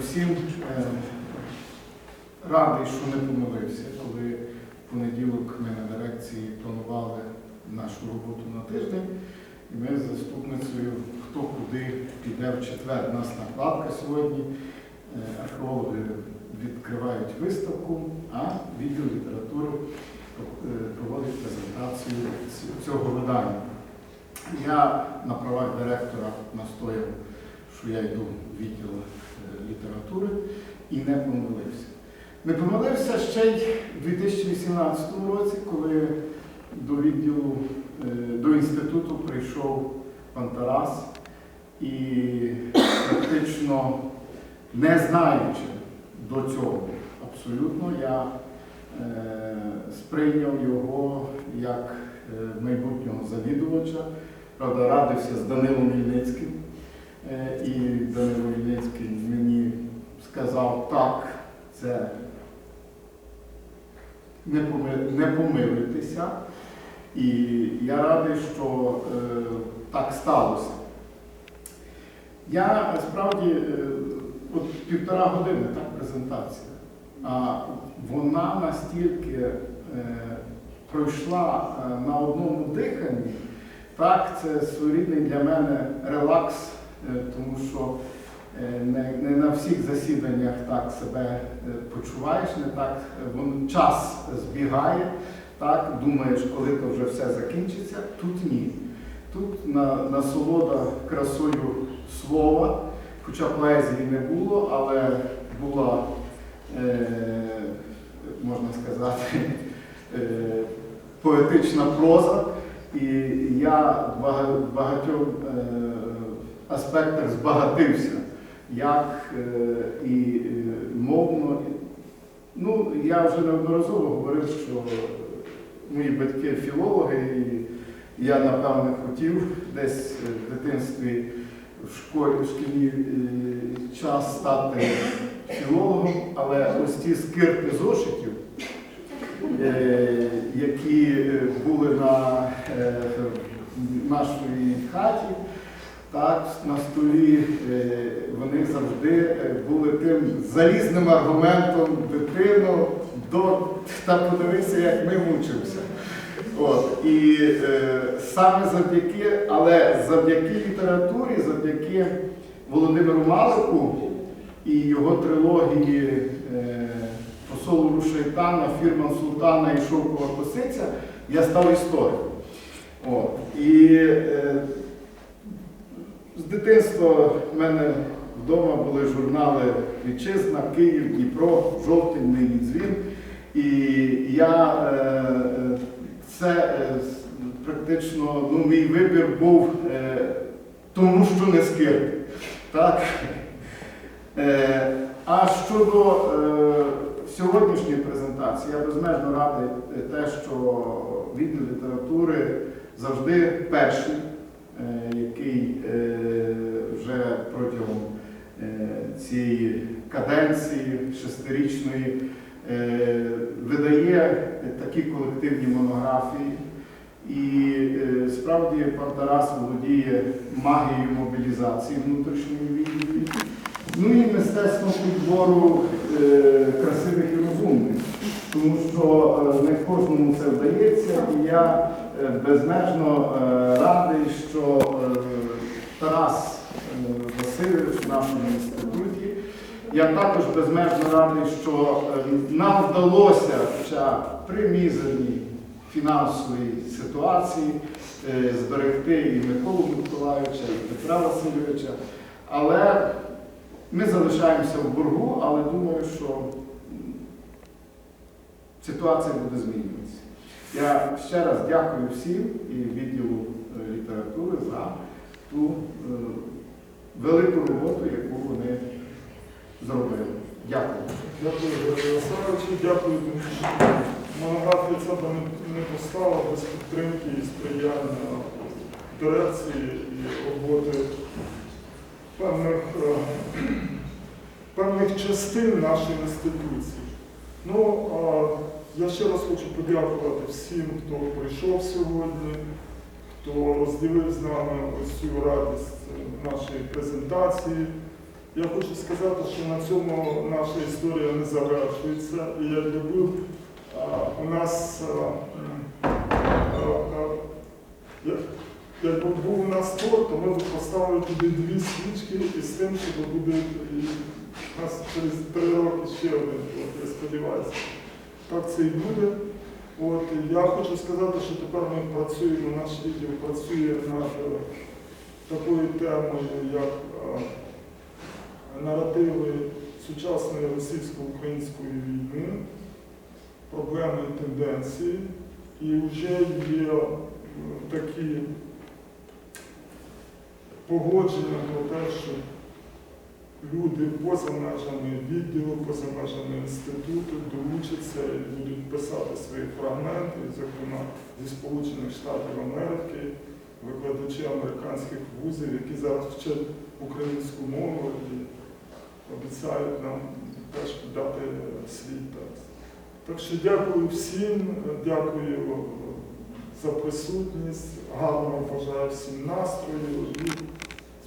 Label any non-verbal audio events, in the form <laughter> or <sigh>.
Передусім е, радий, що не помилився, коли в понеділок ми на дирекції планували нашу роботу на тиждень, і ми з заступницею хто куди піде в четвер. У нас накладка сьогодні. Е, Археологи відкривають виставку, а відділ літератури е, проводить презентацію цього видання. Я на правах директора настояв, що я йду в відділ літератури і не помилився. Не помилився ще й у 2018 році, коли до відділу, е, до інституту прийшов пан Тарас і практично не знаючи до цього абсолютно, я е, сприйняв його як е, майбутнього завідувача. Правда, радився з Данилом Ільницьким. І Данило Ільницький сказав, так, це не, поми- не помилитися. І я радий, що е, так сталося. Я е, справді е, от півтора години так презентація, а вона настільки е, пройшла е, на одному диханні. Так, це своєрідний для мене релакс, е, тому що не, не на всіх засіданнях так себе е, почуваєш, не так е, вон, час збігає, так, думаєш, коли то вже все закінчиться. Тут ні. Тут на, насолода красою слова, хоча поезії не було, але була, е, можна сказати, <laughs> е, поетична проза. І я в бага- в багатьох е, аспектах збагатився, як е, і е, мовно. Ну, я вже неодноразово говорив, що мої батьки філологи, і я, напевне, хотів десь в дитинстві в школі, в шкільний е, час стати філологом, але ось ті скирти зошитів, е, які е, були на е, нашій хаті, так, на столі е, вони завжди е, були тим залізним аргументом дитину до та подивися, як ми мучимося. От, і е, саме завдяки, але завдяки літературі, завдяки Володимиру Малику і його трилогії е, посолу Рушайтана, Фірман Султана і Шовкова Косиця, я став істориком. От, і е, з дитинства в мене вдома були журнали Вітчизна, Київ, Дніпро, Жовтень, Нині дзвін. І я е, е, це е, практично ну, мій вибір був тому, що не скирти. Так? А щодо сьогоднішньої презентації, я безмежно радий те, що відділ літератури завжди перший, який протягом е, цієї каденції шестирічної е, видає такі колективні монографії. І е, справді пан Тарас володіє магією мобілізації внутрішньої відділі. Ну і мистецтвом підбору красивих і розумних, тому що не кожному це вдається, і я безмежно радий, що Тарас Васильович в нашому інституті. Я також безмежно радий, що е, нам вдалося, хоча при мізерній фінансовій ситуації, е, зберегти і Миколу Миколаївича, і Петра Васильовича. Але ми залишаємося в боргу, але думаю, що ситуація буде змінюватися. Я ще раз дякую всім і відділу е, літератури за ту е, велику роботу, яку вони зробили. Дякую. Дякую, Григорій Олександрович, дякую, тому що монографія ця б не- не постала без підтримки і сприяння дирекції і роботи певних, е, певних частин нашої інституції. Ну, а я ще раз хочу подякувати всім, хто прийшов сьогодні, хто розділив з нами ось цю радість нашої презентації. Я хочу сказати, що на цьому наша історія не завершується. І я любив, у нас якби був у нас торт, то ми поставили туди дві свічки і з тим, що буде і у нас через три роки ще один торт, я сподіваюся. Так це і буде. От, я хочу сказати, що тепер ми працюємо, наш відділ працює над е, такою темою, як е, наративи сучасної російсько-української війни, проблеми і тенденції. І вже є е, такі погодження про те, що люди поза межами відділу, поза межами інституту долучаться писати свої фрагменти, зокрема зі Сполучених Штатів Америки, викладачі американських вузів, які зараз вчать українську мову і обіцяють нам теж дати свій текст. Так що дякую всім, дякую за присутність, гарного бажаю всім настрою.